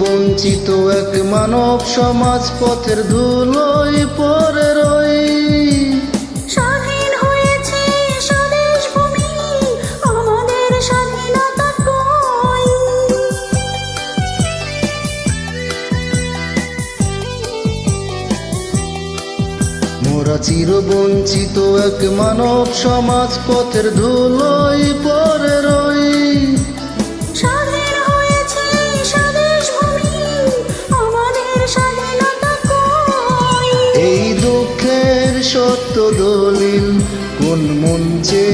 বঞ্চিত এক মানব সমাজ পথের ধুলোই পরে রই। মোরা চির বঞ্চিত এক মানব সমাজ পথের ধুলোই পরে রই। দলিল, কোন মঞ্চে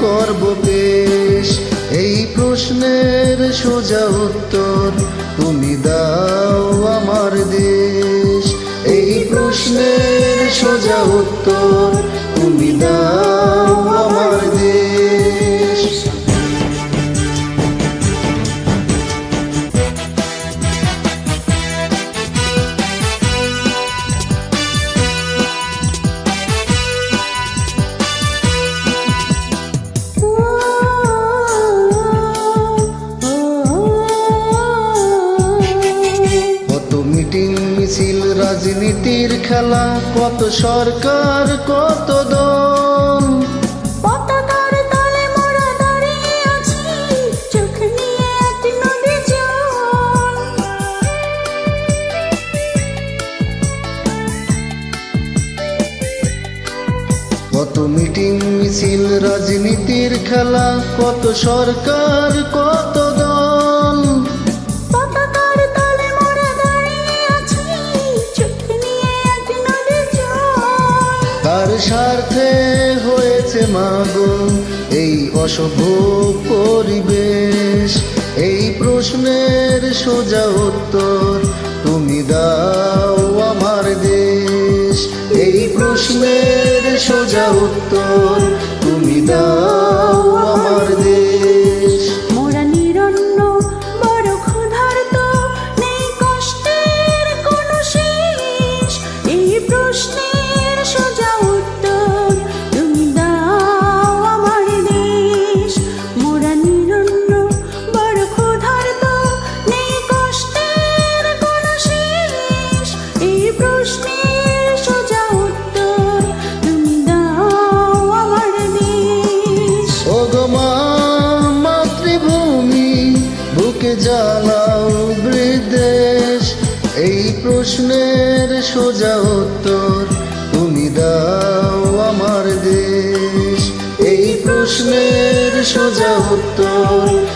করব পেশ? এই প্রশ্নের সোজা উত্তর তুমি দাও আমার দেশ। এই প্রশ্নের সোজা উত্তর খেলা কত সরকার কত দল। পতাকার তলে মোরা দাঁড়িয়ে আছি চোখ নিয়ে এক নদী জল। কত মিটিং মিছিল রাজনীতির খেলা কত সরকার কত দল। তার স্বার্থে হয়েছে মাগো এই অসভ্য পরিবেশ। এই প্রশ্নের সোজা উত্তর তুমি দাও আমার দেশ। এই প্রশ্নের সোজা উত্তর তুমি দাও বুকে বৃদেশ এই প্রশ্নের সোজা উত্তর তুমি দাও আমার দেশ। এই প্রশ্নের সোজা উত্তর